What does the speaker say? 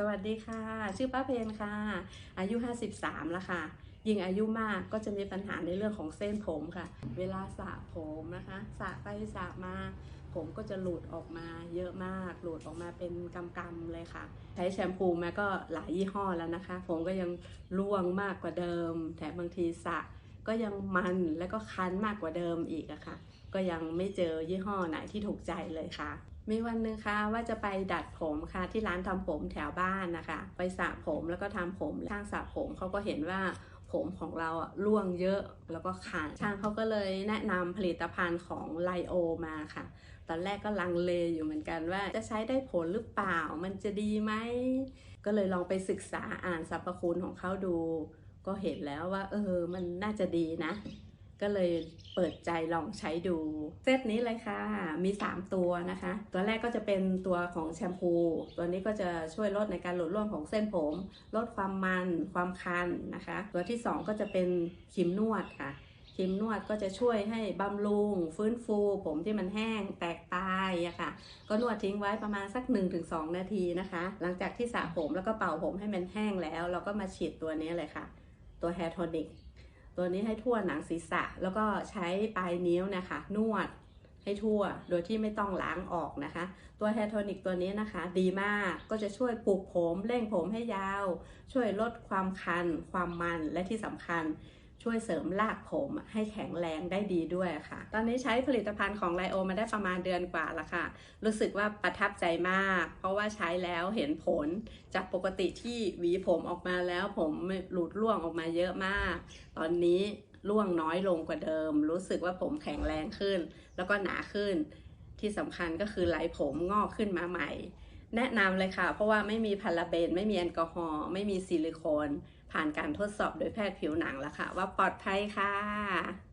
สวัสดีค่ะ ชื่อป้าเพนค่ะ อายุ 53 แล้วค่ะ ยิ่งอายุมากก็จะมีปัญหาในเรื่องของเส้นผมค่ะ เวลาสระผมนะคะสระไปสระมา ผมก็จะหลุดออกมาเยอะมาก หลุดออกมาเป็นกำๆเลยค่ะ ใช้แชมพูมาก็หลายยี่ห้อแล้วนะคะ ผมก็ยังร่วงมากกว่าเดิม แถมบางทีสระก็ยังมันแล้วก็คันมากกว่าเดิมอีกอะค่ะ ก็ยังไม่เจอยี่ห้อไหนที่ถูกใจเลยค่ะ มีวันหนึ่งค่ะว่าจะไปดัดผมค่ะที่ร้านทำผมแถวบ้านนะคะ ไปสระผมแล้วก็ทำผมช่างสระผมเขาก็เห็นว่าผมของเราอะร่วงเยอะแล้วก็ขาดช่างเขาก็เลยแนะนำผลิตภัณฑ์ของไลโอมาค่ะ ตอนแรกก็ลังเลอยู่เหมือนกันว่าจะใช้ได้ผลหรือเปล่า มันจะดีไหม ก็เลยลองไปศึกษาอ่านสรรพคุณของเขาดู ก็เห็นแล้วว่า เออ มันน่าจะดีนะ ก็เลย เปิดใจลองใช้ดู เซตนี้เลยค่ะ มี 3 ตัวนะคะ ตัวแรกก็จะเป็นตัวของแชมพู ตัวนี้ก็จะช่วยลดในการหลุดร่วงของเส้นผม ลดความมัน ความคันนะคะ ตัวที่ 2 ก็จะเป็นครีมนวดค่ะครีมนวดก็จะช่วยให้บำรุง ฟื้นฟู ผมที่มันแห้งแตกตายอะค่ะ ก็นวดทิ้งไว้ประมาณสัก 1-2 นาทีนะคะ หลังจากที่สระผมแล้วก็เป่าผมให้มันแห้งแล้ว เราก็มาฉีดตัวนี้เลยค่ะ ตัว Hair Tonic ตัวนี้ให้ทั่วหนังศีรษะ แล้วก็ใช้ปลายนิ้วนะคะ นวดให้ทั่วโดยที่ไม่ต้องล้างออกนะคะ ตัวแฮร์โทนิกตัวนี้นะคะ ดีมากก็จะช่วยปลูกผมเร่งผมให้ยาว ช่วยลดความคัน ความมันและที่สำคัญ ช่วยเสริมรากผมให้แข็งแรงได้ดีด้วยค่ะ ตอนนี้ใช้ผลิตภัณฑ์ของไลโอมาได้ประมาณเดือนกว่าล้วค่ะ รู้สึกว่าประทับใจมาก เพราะว่าใช้แล้วเห็นผลจากปกติที่หวีผมออกมาแล้วผมหลุดร่วงออกมาเยอะมาก ตอนนี้ร่วงน้อยลงกว่าเดิม รู้สึกว่าผมแข็งแรงขึ้น แล้วก็หนาขึ้น ที่สำคัญก็คือไหลผมงอกขึ้นมาใหม่ แนะนำเลยค่ะ เพราะว่าไม่มีพาราเบน ไม่มีแอลกอฮอล์ไม่มีซิลิโคน ผ่านการทดสอบโดยแพทย์ผิวหนังแล้วค่ะ ว่าปลอดภัยค่ะ